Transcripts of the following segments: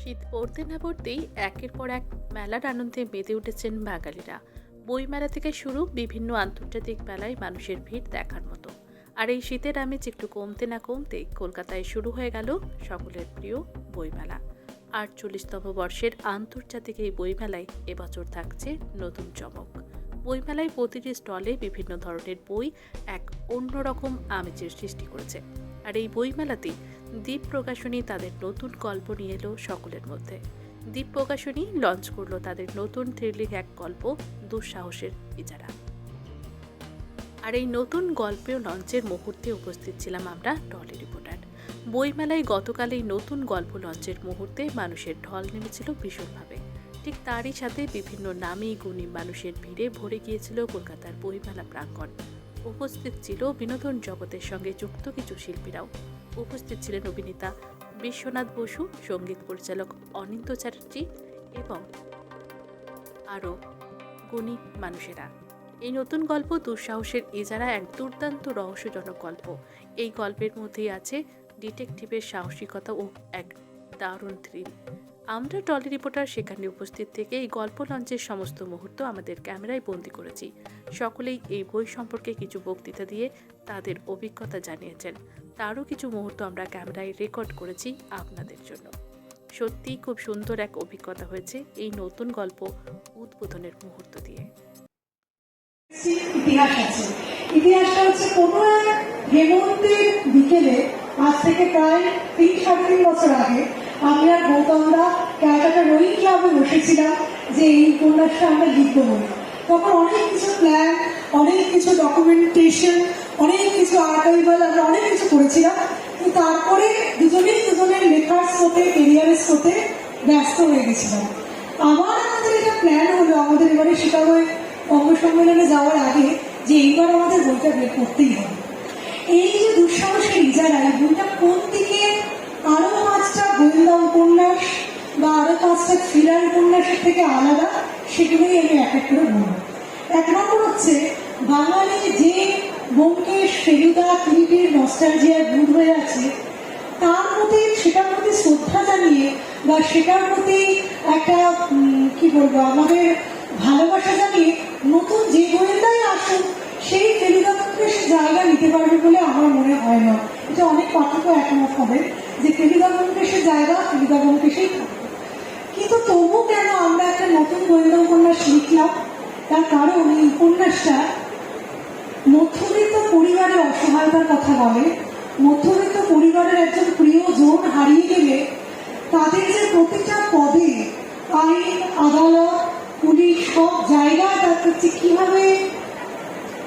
শীত পড়তে না পড়তেই একের পর এক মেলার আনন্দে মেতে উঠেছেন বাঙালিরা। বইমেলা থেকে শুরু বিভিন্ন আন্তর্জাতিক মেলায় মানুষের ভিড় দেখার মতো। আর এই শীতের আমেজ একটু কমতে না কমতেই কলকাতায় শুরু হয়ে গেল সকলের প্রিয় বইমেলা আটচল্লিশতম বর্ষের আন্তর্জাতিক এই বইমেলায় এবছর থাকছে নতুন চমক। বইমেলায় প্রতিটি স্টলে বিভিন্ন ধরনের বই এক অন্যরকম আমেজের সৃষ্টি করেছে। আর এই বইমেলাতেই দ্বীপ প্রকাশনী তাদের নতুন গল্প নিয়ে এলো সকলের মধ্যে। দ্বীপ প্রকাশনী লঞ্চ করল তাদের নতুন থ্রিলিং এক গল্প, দুঃসাহসের ইজারা আর এই নতুন গল্পেও লঞ্চের মুহূর্তে উপস্থিত ছিলাম আমরা টলি রিপোর্টার বইমেলায় গতকাল এই নতুন গল্প লঞ্চের মুহূর্তে মানুষের ঢল নেমেছিল ভীষণভাবে। ঠিক তারই সাথে বিভিন্ন নামী গুণী মানুষের ভিড়ে ভরে গিয়েছিল কলকাতার বইমেলা প্রাঙ্গণ। উপস্থিত ছিল বিনোদন জগতের সঙ্গে যুক্ত কিছু শিল্পীরাও। উপস্থিত ছিলেন অভিনেতা বিশ্বনাথ বসু, সংগীত পরিচালক অনিন্দ চ্যাটার্জি এবং আরও গুণী মানুষেরা। এই নতুন গল্প দুঃসাহসের ইজারা, এক দুর্দান্ত রহস্যজনক গল্প। এই গল্পের মধ্যেই আছে ডিটেকটিভের সাহসিকতা ও এক দারুণ থ্রিল আমরা টলি রিপোর্টার সেখানে উপস্থিত থেকে এই গল্প লঞ্চের সমস্ত মুহূর্ত আমাদের ক্যামেরায় বন্দি করেছি। সকলেই এই বই সম্পর্কে কিছু বক্তৃতা দিয়ে তাদের অভিজ্ঞতা জানিয়েছেন। তারও কিছু মুহূর্ত আমরা ক্যামেরায় রেকর্ড করেছি আপনাদের জন্য। সত্যিই খুব সুন্দর এক অভিজ্ঞতা হয়েছে এই নতুন গল্প উদ্বোধনের মুহূর্ত দিয়ে। ইতিহাস আছে। ইতিহাসটা বিকেলে, আজ থেকে প্রায় তিন সাড়ে বছর আগে আমি আর গৌতমরা ক্যালকাটা রোয়িং ক্লাবে বসেছিলাম যে এই উপন্যাসটা আমরা লিখব তখন অনেক কিছু প্ল্যান অনেক কিছু ডকুমেন্টেশন অনেক কিছু আর্কাইভাল আমরা অনেক কিছু করেছিলাম কিন্তু তারপরে দুজনেই দুজনের লেখার স্রোতে কেরিয়ারের স্রোতে ব্যস্ত হয়ে গেছিলাম। আবার আমাদের এটা প্ল্যান হলো, আমাদের এবারে শিকাগোয় অঙ্গ সম্মেলনে যাওয়ার আগে যে এইবার আমাদের বইটা বের করতেই হবে। এই যে দুঃসাহসের ইজারা এই বইটা কোন দিকে আরও পাঁচটা গোয়েন্দা উপন্যাস বা আরও পাঁচটা থ্রিলার উপন্যাসের থেকে আলাদা, সেগুলোই আমি এক এক করে বলব। এক নম্বর হচ্ছে বাঙালি যে ব্যোমকেশ ফেলুদা কিরিটির নস্টালজিয়ার বুধ হয়ে আছে, তার প্রতি, সেটার প্রতি শ্রদ্ধা জানিয়ে বা সেটার প্রতি একটা কি বলব, আমাদের ভালোবাসা জানিয়ে নতুন যে গোয়েন্দাই আসুক, সেই ফেলুদাকে সে জায়গা নিতে পারবে বলে আমার মনে হয় না। এটা অনেক পাঠক একমত হবে যে ফেলুদাগণকে সে জায়গা সেই থাকবে কিন্তু তবু কেন আমরা একটা নতুন গোয়েন্দা উপন্যাস লিখলাম? তার কারণ এই উপন্যাসটা মধ্যবিত্ত পরিবারের অসহায়তার কথা বলে, মধ্যবিত্ত পরিবারের একজন প্রিয় জন হারিয়ে গেলে তাদের যে প্রতিটা পদে আইন, আদালত, পুলিশ সব জায়গায় তাদের যে কীভাবে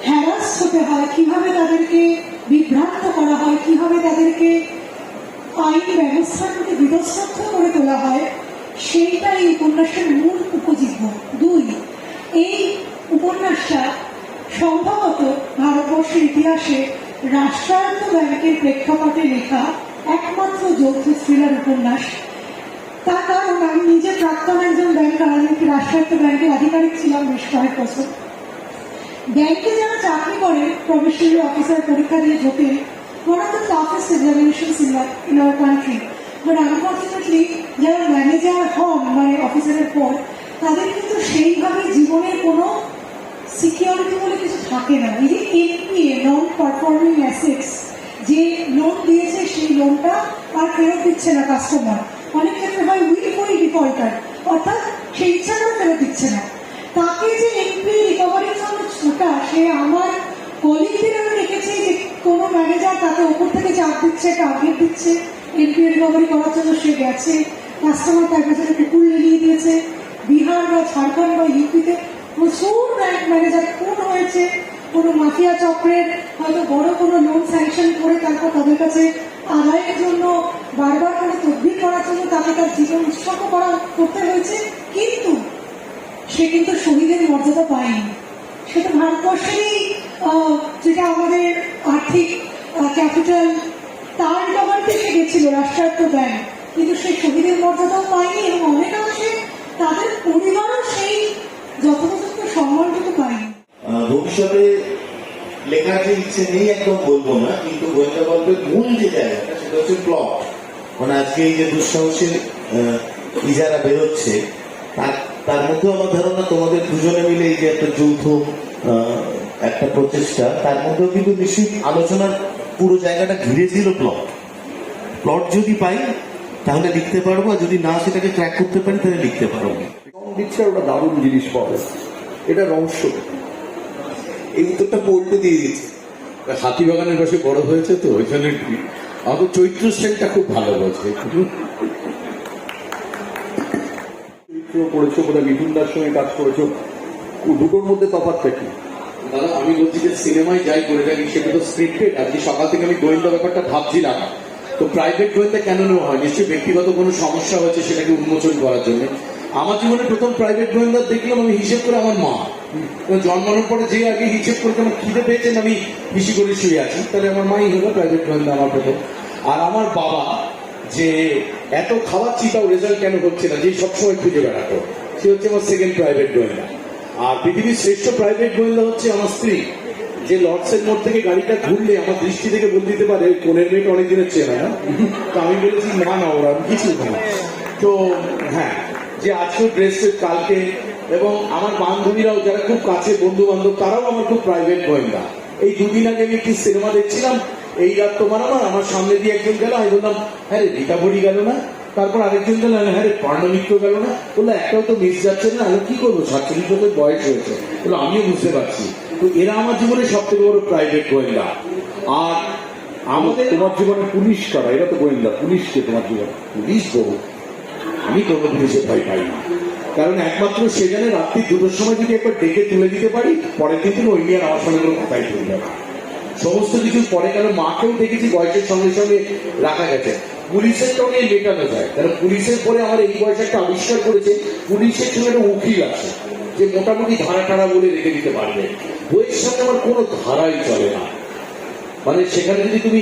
হ্যারাস হতে হয়, কীভাবে তাদেরকে বিভ্রান্ত করা হয়, কীভাবে তাদেরকে আইন ব্যবস্থার প্রতি বিধস্ত করে তোলা হয় সেইটা এই উপন্যাসের মূল উপজীব্য। দুই, এই উপন্যাসটা সম্ভবত ভারতবর্ষের ইতিহাসে রাষ্ট্রায়ত্ত ব্যাংকের প্রেক্ষাপটে লেখা একমাত্র যৌথ থ্রিলার উপন্যাস। তার কারণ, আমি নিজে প্রাক্তন একজন ব্যাংকার আমি রাষ্ট্রায়ত্ত ব্যাংকের আধিকারিক ছিলাম বেশ কয়েক বছর। ব্যাংকে যারা চাকরি করে প্রফেশনাল অফিসার পরীক্ষা দিয়ে ঢোকে যারা ম্যানেজার হন মানে অফিসারের পর, তাদের কিন্তু সেইভাবে জীবনের কোনো সিকিউরিটি বলে কিছু থাকে না। এই যে এনপিএ নন পারফর্মিং অ্যাসেটস যে লোন দিয়েছে সেই লোনটা আর ফেরত দিচ্ছে না কাস্টমার অনেক ক্ষেত্রে হয় উইলফুলি ডিফল্টার অর্থাৎ সেই ইচ্ছা ফেরত দিচ্ছে না। তাকে যে এমপি রিকভারির জন্য ছোটা, সে আমার কলিগদের আমি দেখেছি যে কোনো ম্যানেজার তাকে ওপর থেকে চাপ দিচ্ছে টার্গেট দিচ্ছে। এমপি রিকভারি করার জন্য সে গেছে কাস্টমার তার কাছে থেকে কুল নিয়ে দিয়েছে। বিহার বা ঝাড়খণ্ড বা ইউপিতে প্রচুর ব্যাংক ম্যানেজার খুন হয়েছে কোনো মাফিয়া চক্রের হয়তো বড় কোনো লোন স্যাংশন করে তারপর তাদের কাছে আদায়ের জন্য বারবার করে তদবির করার জন্য তাকে তার জীবন উৎসর্গ করা করতে হয়েছে কিন্তু সে কিন্তু শহীদের মর্যাদা পায়নি। সেটা ভারতবর্ষেরই যেটা আমাদের আর্থিক ক্যাপিটাল তার রিকভারিতে সে গেছিল রাষ্ট্রায়ত্ত ব্যাংক কিন্তু সে শহীদের মর্যাদাও পায়নি এবং অনেকাংশে তাদের পরিবারও সেই আহ, ভবিষ্যতে লেখার যে ইচ্ছে নেই একদম বলব না কিন্তু গোয়েন্দা গল্পের মূল যে জায়গাটা সেটা হচ্ছে প্লট মানে আজকে এই যে দুঃসাহসের আহ, ইজারা বেরোচ্ছে তার তার মধ্যে আমার ধারণা তোমাদের দুজনে মিলে এই যে একটা যৌথ আহ, একটা প্রচেষ্টা তার মধ্যেও কিন্তু নিশ্চয়ই আলোচনার পুরো জায়গাটা ঘিরে ছিল প্লট প্লট যদি পাই তাহলে লিখতে পারব আর যদি না সেটাকে ট্র্যাক করতে পারি তাহলে লিখতে পারব। দিচ্ছে ওটা দারুণ জিনিস পাবে। এটা রহস্য এই উত্তরটা পল্টু দিয়ে দিচ্ছে হাতিবাগানের পাশে বড় হয়েছে তো, ওই জন্য কি? চৈত্র সেনটা খুব ভালো বোঝে চরিত্র করেছ বোধহয় মিঠুনদার সঙ্গে কাজ করেছ? দুটোর মধ্যে তফাৎটা কি? দাদা, আমি বলছি যে সিনেমায় যাই করে থাকি, সেটা তো স্ক্রিপ্টেড আজকে সকাল থেকে আমি গোয়েন্দা ব্যাপারটা ভাবছিলাম, তো প্রাইভেট গোয়েন্দা কেন নেওয়া হয়? নিশ্চয়ই ব্যক্তিগত কোনো সমস্যা হয়েছে সেটাকে উন্মোচন করার জন্য। আমার জীবনে প্রথম প্রাইভেট গোয়েন্দা দেখলাম, আমি হিসেব করে আমার মা। জন্মানোর পরে যে আগে হিসেব করে আমার খিদে পেয়েছেন আমি হিসি করে শুয়ে আছি। তাহলে আমার মাই হলো প্রাইভেট গোয়েন্দা আমার প্রথম। আর আমার বাবা যে এত খাওয়াচ্ছি, তাও রেজাল্ট কেন হচ্ছে না, যে সবসময় খুঁজে বেড়াতো। সে হচ্ছে আমার সেকেন্ড প্রাইভেট গোয়েন্দা আর পৃথিবীর শ্রেষ্ঠ প্রাইভেট গোয়েন্দা হচ্ছে আমার স্ত্রী, যে লর্ডসের মোড় থেকে গাড়িটা ঘুরলে আমার দৃষ্টি থেকে বলে দিতে পারে, কোনের মেয়েটা অনেক দিনের চেনা না? তো আমি বলেছি, না না, ওরা কিছু না। তো হ্যাঁ যে আজকেও ড্রেস কালকে এবং আমার বান্ধবীরাও যারা খুব কাছে বন্ধু বান্ধব তারাও আমার খুব প্রাইভেট গোয়েন্দা। এই দুদিন আগে আমি একটি সিনেমা দেখছিলাম, এই রাত তোমার আমার আমার সামনে দিয়ে একজন গেল, আমি বললাম হ্যাঁ রে, রীতা বড়ি গেল না? তারপর আরেকজন গেল হ্যাঁ রে পার্ণমিত্র গেল না? বলল, একটাও তো মিস যাচ্ছে না আমি কি করব? সাতচল্লিশ বছর বয়স হয়েছে। বলল, আমিও বুঝতে পারছি। তো এরা আমার জীবনে সব থেকে বড় প্রাইভেট গোয়েন্দা। আর আমাদের তোমার জীবনে পুলিশ কারা? এরা তো গোয়েন্দা পুলিশকে তোমার জীবনে? পুলিশ বহু। আমি কোনো পুলিশে ভয় পাই না। কারণ একমাত্র সে জানে রাত্রি দুটোর সময় যদি একবার ডেকে তুলে দিতে পারি, পরের দিন থেকে ওই নিয়ে আমার সঙ্গে কোনো সমস্ত কিছু পরে গেল মাকেও দেখেছি বয়সের সঙ্গে সঙ্গে রাখা গেছে। পুলিশের সঙ্গে মেটানো যায়। কারণ পুলিশের পরে আমার এই বয়স একটা আবিষ্কার করেছে, পুলিশের সঙ্গে একটা উকিল আছে, যে মোটামুটি ধারা টারা বলে রেখে দিতে পারবে। বইয়ের সঙ্গে আমার কোনো ধারাই চলে না। মানে সেখানে যদি তুমি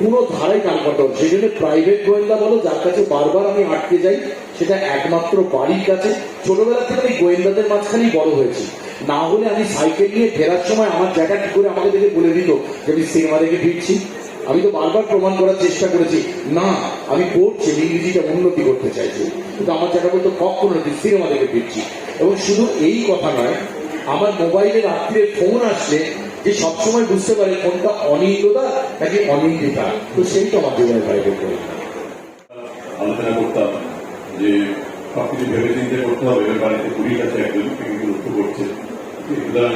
কোনো ধারাই কান কাটো সেই জন্য প্রাইভেট গোয়েন্দা বলো, যার কাছে বারবার আমি আটকে যাই, সেটা একমাত্র বাড়ির কাছে। ছোটবেলা থেকে আমি গোয়েন্দাদের মাঝখানেই বড় হয়েছি। না হলে আমি সাইকেল নিয়ে ফেরার সময় আমার জায়গা কি করে আমাকে দেখে বলে দিত যে আমি সিনেমা দেখে ফিরছি? আমি তো বারবার প্রমাণ করার চেষ্টা করেছি। না, আমি পড়ছি ইংরেজিটা উন্নতি করতে চাইছি। কিন্তু আমার জায়গা বলতো, কখনো সিনেমা দেখে ফিরছি। এবং শুধু এই কথা নয়, আমার মোবাইলে রাত্রে ফোন আসলে যে সবসময় বুঝতে পারে কোনটা অনিন্দতা নাকি অনিন্দিতা। তো সেইটা আমার জীবনে প্রাইভেট করে। আলোচনা করতাম যে সবকিছু ভেবে চিন্তে করতে হবে, এবার বাড়িতে পুলিশ আছে একজন লক্ষ্য করছে। সুতরাং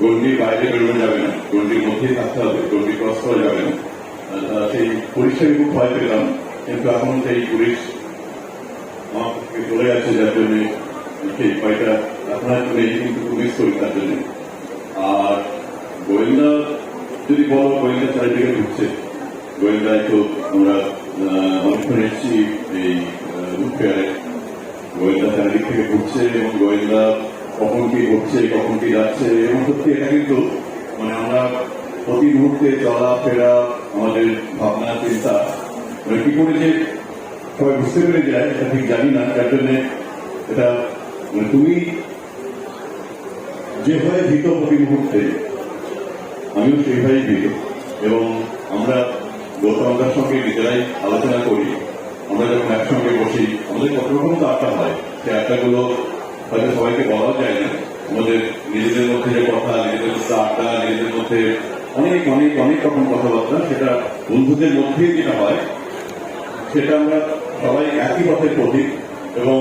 গন্ডির বাইরে বেরোনো যাবে না গন্ডির মধ্যেই থাকতে হবে গন্ডি ক্রস করা যাবে না। সেই পরীক্ষায় খুব ভয় পেলাম, কিন্তু এখন সেই পুলিশ আমার চলে যাচ্ছে যার জন্য সেই ভয়টা আপনার নেই কিন্তু পুলিশ করি তার জন্য। যদি বলো গোয়েন্দা চারিদিকে ঢুকছে গোয়েন্দায় তো আমরা অনেকক্ষণ এসেছি এই রুট গোয়েন্দা চারিদিক থেকে ঘুরছে এবং গোয়েন্দা কখন কি ঘটছে কখন কি যাচ্ছে, এবং সত্যি এটা কিন্তু মানে আমরা প্রতি মুহূর্তে চলাফেরা আমাদের ভাবনা, চিন্তা মানে কি করে যে সবাই বুঝতে পেরে যায়, এটা ঠিক জানি না, যার জন্য এটা মানে তুমি যেভাবে ভীত প্রতি মুহূর্তে আমিও সেইভাবেই ভীত এবং আমরা গৌতমদার সঙ্গে নিজেরাই আলোচনা করি। আমরা যখন একসঙ্গে বসি, আমাদের কত রকম তো আড্ডা হয়। সেই আড্ডাগুলো হয়তো সবাইকে বলা যায় না। আমাদের নিজেদের মধ্যে যে কথা, নিজেদের মধ্যে আড্ডা, নিজেদের মধ্যে অনেক অনেক অনেক রকম কথাবার্তা, সেটা বন্ধুদের মধ্যেই যেটা হয়, সেটা আমরা সবাই একই পথে প্রতীক এবং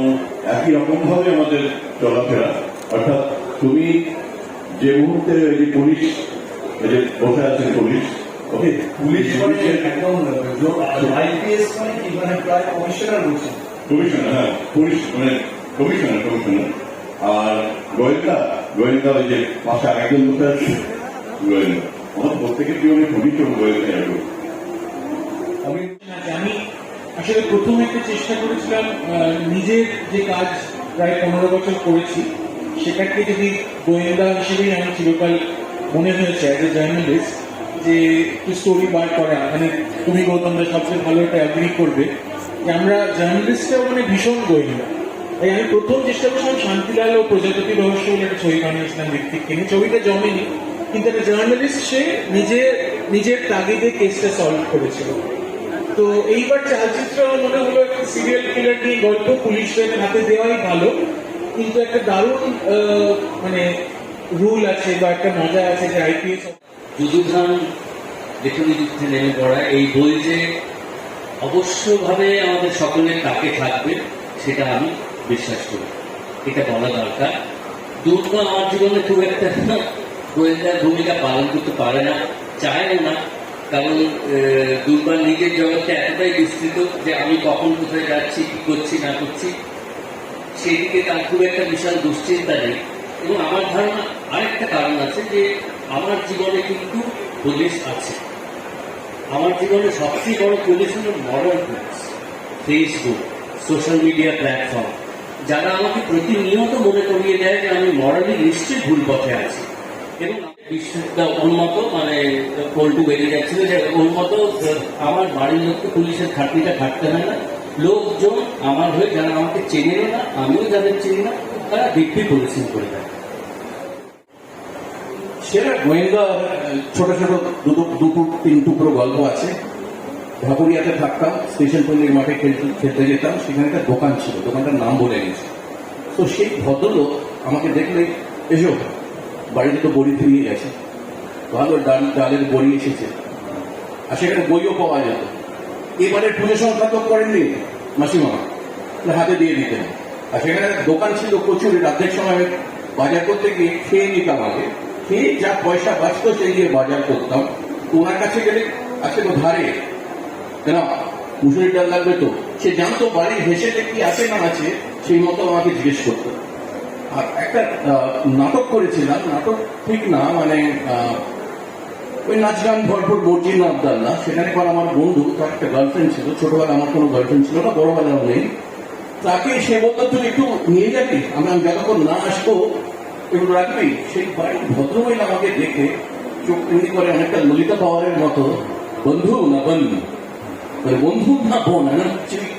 একই রকম ভাবে আমাদের চলাফেরা। অর্থাৎ তুমি যে মুহূর্তে এই পুলিশ যে বসে আছেন পুলিশ। ওকে পুলিশ মানে একদম আইপিএস মানে কি? মানে প্রায় কমিশনার কমিশনার হ্যাঁ পুলিশ মানে কমিশনার কমিশনার। আর গোয়েন্দা গোয়েন্দা ওই যে পাশে আরেকজন বসে আছে গোয়েন্দা। আমার প্রত্যেকের জীবনে পুলিশ এবং গোয়েন্দা এরকম আমি আমি আসলে প্রথম একটা চেষ্টা করেছিলাম নিজের যে কাজ প্রায় পনেরো বছর করেছি সেটাকে যদি গোয়েন্দা হিসেবেই আমার চিরকাল মনে হয়েছে অ্যাজ এ জার্নালিস্ট যে একটু স্টোরি বার করা মানে তুমি গৌতমরা সবচেয়ে ভালো এটা অ্যাগ্রি করবে, যে আমরা জার্নালিস্টরাও মানে ভীষণ গোয়েন্দা। তাই আমি প্রথম চেষ্টা করছিলাম শান্তিলাল ও প্রজাপতি রহস্য বলে একটা ছবি বানিয়েছিলাম ঋত্বিককে নিয়ে। ছবিটা জমেনি, কিন্তু একটা জার্নালিস্ট সে নিজে, নিজের তাগিদে কেসটা সলভ করেছিল। তো এইবার চালচিত্র মনে হলো একটা সিরিয়াল কিলার নিয়ে গল্প পুলিশের হাতে দেওয়াই ভালো, কিন্তু একটা দারুণ মানে রুল আছে বা একটা মজা আছে যে আইপিএস যুযুধান লেখনী যুদ্ধে নেমে পড়া, এই বই যে অবশ্যভাবে আমাদের সকলের তাকে থাকবে, সেটা আমি বিশ্বাস করি। এটা বলা দরকার। দুর্গা আমার জীবনে খুব একটা গোয়েন্দার ভূমিকা পালন করতে পারে না চায়ও না। কারণ দুর্গা নিজের জগৎটা এতটাই বিস্তৃত যে আমি কখন কোথায় যাচ্ছি, কি করছি, না করছি, সেদিকে তার খুব একটা বিশাল দুশ্চিন্তা নেই। এবং আমার ধারণা আরেকটা কারণ আছে যে আমার জীবনে কিন্তু পুলিশ আছে। আমার জীবনে সবচেয়ে বড় পুলিশ হল modern police Facebook social media platform যারা আমাকে প্রতিনিয়ত মনে করিয়ে দেয় যে আমি মরালি নিশ্চয়ই ভুল পথে আছি। এবং বিশ্বটা ওর মতো মানে পল্টু বেরিয়ে যাচ্ছিল যে ওর মতো আমার বাড়ির লোককে পুলিশের খাটনিটা খাটতে হয় না। লোকজন আমার হয়ে যারা আমাকে চেনে না, আমিও যাদের চিনি না, তারা দিব্যি পুলিশিং করে দেয়। সেরা গোয়েন্দা, ছোট ছোট দুটো দুটো, তিন টুকরো গল্প আছে। ঢাকুরিয়াতে থাকতাম, স্টেশন পল্লীর মাঠে খেলতে খেলতে যেতাম, সেখানে একটা দোকান ছিল, দোকানটার নাম বলে গেছে। তো সেই ভদ্রলোক আমাকে দেখলে, এসো, বাড়িতে তো বড়ি ধুয়ে গেছে। ভালো ডাল, ডালের বড়ি এসেছে। আর সেখানে বইও পাওয়া যেত। এবারে পুজো সংখ্যা তো করেননি, মাসিমা। হাতে দিয়ে দিতেন। আর সেখানে দোকান ছিল প্রচুর, রাতের সময় বাজার করতে গিয়ে খেয়ে নিতাম আগে। খেয়ে যা পয়সা বাঁচতো সেই দিয়ে বাজার করতাম। ওনার কাছে গেলে তো ধারে। কেন? মুসুরির ডাল লাগবে তো। সে জানতো বাড়ির হেসেতে কি আছে না আছে, সেই মতো আমাকে জিজ্ঞেস করতো। আর একটা নাটক করেছিলাম। নাটক ঠিক না মানে ওই নাচ গান ভরপুর মর্জিন আবদাল্লা সেখানে পর আমার বন্ধু, তার একটা গার্লফ্রেন্ড ছিল। ছোটবেলা আমার কোনো গার্লফ্রেন্ড ছিল না, বড়বেলাও নেই। তাকে সে বলতো তুই একটু নিয়ে যাবি? আমি যতক্ষণ না আসব একটু রাখবি। সেই বাড়ির ভদ্রমহিলা আমাকে দেখে চোখ এমনি করে অনেকটা ললিতা পাওয়ারের মতো, বন্ধু না বন্ধু? বন্ধু না বোন?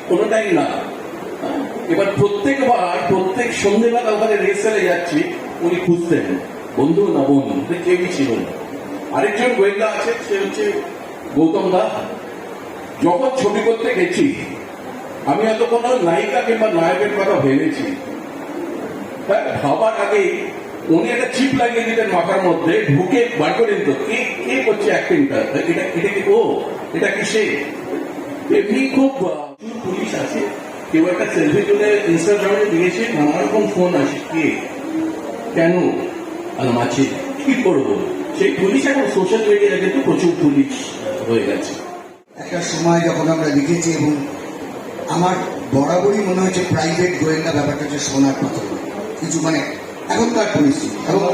কোনোটাই না। এবার প্রত্যেকবার, প্রত্যেক সন্ধ্যেবেলা ওখানে রেসেলে যাচ্ছি, উনি খুঁজতেন বন্ধু না বোন? কেউই ছিল না আরেকজন গোয়েন্দা আছে, সে হচ্ছে গৌতম দা যখন ছবি করতে গেছি। আমি হয়তো কোনো নায়িকা কিংবা নায়কের কথা ভেবেছি। ভাবার আগে উনি একটা চিপ লাগিয়ে দিতেন মাথার মধ্যে, ঢুকে বার করে দিত। কে কে করছে অ্যাক্টিংটা এটা এটা কি ও? এটা কি সে? এমনি খুব পুলিশ আছে। কেউ একটা সেলফি তুলে ইনস্টাগ্রামে দিয়েছে নানা রকম ফোন আসে। কে? কেন? আলাম আছে। কি করব? সেই পুলিশ এখন সোশ্যাল মিডিয়ায় কিন্তু প্রচুর পুলিশ হয়ে গেছে। একটা সময় যখন আমরা লিখেছি এবং আমার বরাবরই মনে হয়েছে প্রাইভেট গোয়েন্দা ব্যাপারটা হচ্ছে সোনার পাথর। কিছু মানে এখনকার পরিস্থিতি এবং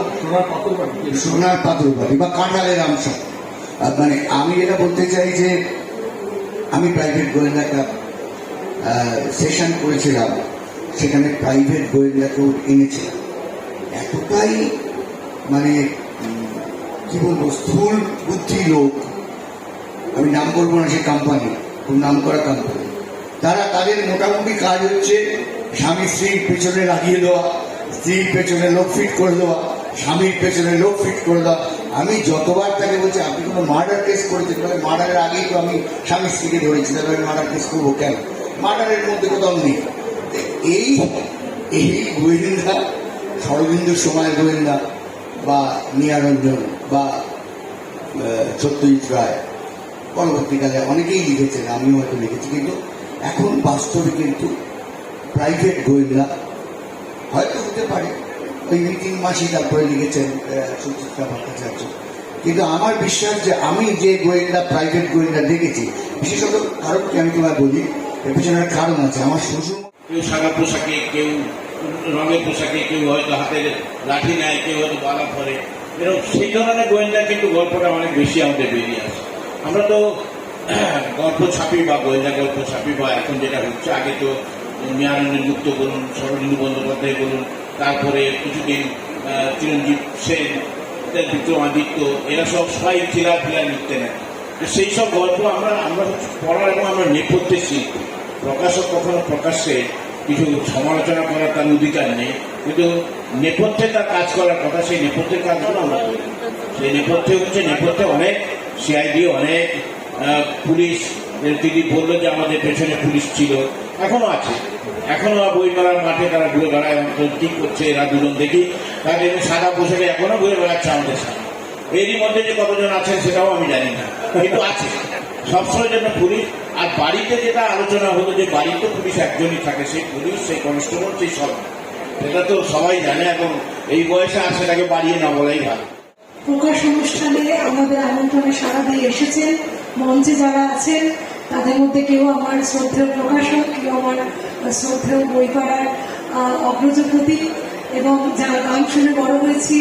সোনার পাথর বাড়ি বা কাঁঠালের অংশ মানে আমি যেটা বলতে চাই যে আমি প্রাইভেট গোয়েন্দা একটা সেশন করেছিলাম। সেখানে প্রাইভেট গোয়েন্দাকেও এনেছিলাম। এতটাই মানে কি বলব স্থূল বুদ্ধি লোক। আমি নাম করব না সেই কোম্পানি খুব নাম করা কোম্পানি তারা তাদের মোটামুটি কাজ হচ্ছে স্বামী স্ত্রীর পেছনে লাগিয়ে দেওয়া। স্ত্রীর পেছনে লোক ফিট করে দেওয়া, স্বামীর পেছনে লোক ফিট করে দেওয়া। আমি যতবার তাকে বলছি, আপনি কোনো মার্ডার কেস করেছেন? তবে মার্ডারের আগেই তো আমি স্বামী স্ত্রীকে ধরেছি। তবে আমি মার্ডার কেস করব কেন? মার্ডারের মধ্যে কোথাও নেই। এই এই গোয়েন্দা শরদিন্দু সময় গোয়েন্দা বা নিয়ারঞ্জন বা সত্যজিৎ রায়, পরবর্তীকালে অনেকেই লিখেছেন, আমিও হয়তো লিখেছি, কিন্তু এখন বাস্তবে কিন্তু প্রাইভেট গোয়েন্দা হয়তো হতে পারে। ওই নিতিন মাসি তারপরে লিখেছেন সুচিত্রা ভট্টাচার্য কিন্তু আমার বিশ্বাস যে আমি যে গোয়েন্দা প্রাইভেট গোয়েন্দা দেখেছি, বিশেষত কারণটি আমি তোমায় বলি, এর পিছনে একটা কারণ আছে। আমার শ্বশুর কেউ সাদা পোশাকে, কেউ রঙের পোশাকে, কেউ হয়তো হাতের লাঠি নেয়, কেউ হয়তো বালা ধরে। এরকম সেই ধরনের গোয়েন্দা কিন্তু গল্পটা অনেক বেশি আমাদের বেরিয়ে আসে। আমরা তো গল্প ছাপি বা গোয়েন্দা গল্প ছাপি বা এখন যেটা হচ্ছে, আগে তো নিয়ারঞ্জন গুপ্ত বলুন সরোজিনী বন্দ্যোপাধ্যায় বলুন তারপরে কিছুদিন আহ, চিরঞ্জিত সেন বিক্রমাদিত্য এরা সব সবাই ফিলার লিখতেন তো সেই সব গল্প আমরা আমরা পড়ার এবং আমরা নেপথ্যে শিল্পী প্রকাশক কখনো প্রকাশ্যে কিছু সমালোচনা করার তার অধিকার নেই কিন্তু নেপথ্যে তার কাজ করার কথা সেই নেপথ্যের কাজগুলো আমরা সেই নেপথ্যে হচ্ছে নেপথ্যে অনেক সিআইডি অনেক পুলিশ তিনি বলল যে আমাদের পেছনে পুলিশ ছিল। এখনও আছে। এখনও বইমেলার মাঠে তারা ঘুরে বেড়ায় কি করছে এরা দুজন দেখি। তাদের সাদা পোশাকে এখনও ঘুরে বেড়াচ্ছে আমাদের সামনে। এরই মধ্যে যে কতজন আছেন সেটাও আমি জানি না, কিন্তু আছে। সবসময় জন্য পুলিশ, আর বাড়িতে যেটা আলোচনা হলো যে বাড়িতে পুলিশ একজনই থাকে, সেই পুলিশ, সেই কনস্টেবল, সেই সব। এটা তো সবাই জানে এবং এই বয়সে আর সেটাকে বাড়িয়ে না বলাই ভালো। প্রকাশ অনুষ্ঠানে আমাদের আমন্ত্রণে সারা দিয়ে এসেছেন। মঞ্চে যারা আছেন তাদের মধ্যে কেউ আমার শ্রদ্ধেয় প্রকাশক কেউ আমার শ্রদ্ধেয় বই পাড়ার অগ্রজ প্রতীক এবং যারা গান শুনে বড় হয়েছি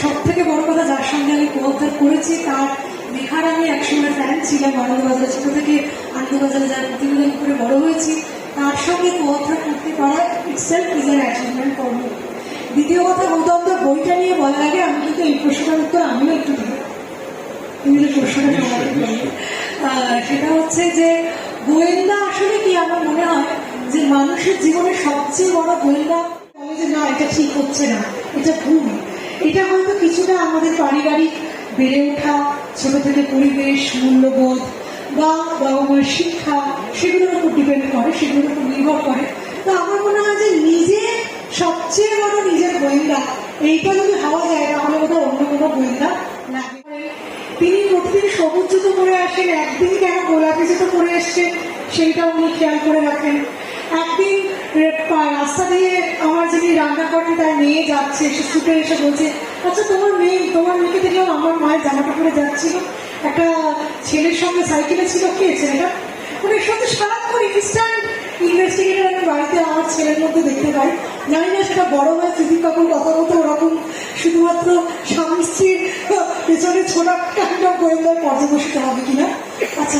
সব থেকে বড় কথা যার সঙ্গে আমি কোঅর্থার করেছি তার লেখার আমি একসময় ফ্যান ছিলাম আনন্দবাজার ছোট থেকে আনন্দবাজারে যার প্রতিবেদন করে বড় হয়েছি। তার সঙ্গে কোঅর্থার করতে পারা itself is an achievement for me দ্বিতীয় কথা গৌতমদার বইটা নিয়ে বলার আগে আমি কিন্তু এই প্রশ্নের উত্তর আমিও একটু দিব। তুমি যে প্রশ্নটা সেটা হচ্ছে যে গোয়েন্দা আসলে কি আমার মনে হয় যে মানুষের জীবনে সবচেয়ে বড় গোয়েন্দা বলে যে না এটা ঠিক হচ্ছে না, এটা ভুল। এটা হয়তো কিছুটা আমাদের পারিবারিক বেড়ে ওঠা, ছোট থেকে পরিবেশ, মূল্যবোধ বা বাবা মায়ের শিক্ষা, সেগুলোর উপর ডিপেন্ড করে, সেগুলোর উপর নির্ভর করে। তো আমার মনে হয় যে নিজে সবচেয়ে বড় নিজের গোয়েন্দা, এইটা যদি হওয়া যায়, তাহলে বোধহয় অন্য কোনো গোয়েন্দা লাগে তিনি প্রতিদিন সবুজ জুতো পরে আসেন, একদিন কেন গোলাপি জুতো পরে এসছেন সেইটা উনি খেয়াল করে রাখেন। একদিন রাস্তা দিয়ে আমার যিনি রান্না করেন তার মেয়ে যাচ্ছে এসে ছুটে এসে বলছে আচ্ছা তোমার মেয়ে, তোমার মেয়েকে দেখলাম আমার মায়ের জামাটা পরে যাচ্ছিল। একটা ছেলের সঙ্গে সাইকেলে ছিল, কে ছেলেটা? মানে সত্যি সারাক্ষণ ইনস্ট্যান্ট ইনভেস্টিগেটর আমি বাড়িতে আমার ছেলের মধ্যে দেখতে পাই। জানি না সেটা বড় হয়ে যদি কখন কথা বলতে ওরকম শুধুমাত্র স্বামী স্ত্রীর পেছনে ছোড়া কাণ্ড গোয়েন্দায় পর্যবেসিত হবে কিনা। আচ্ছা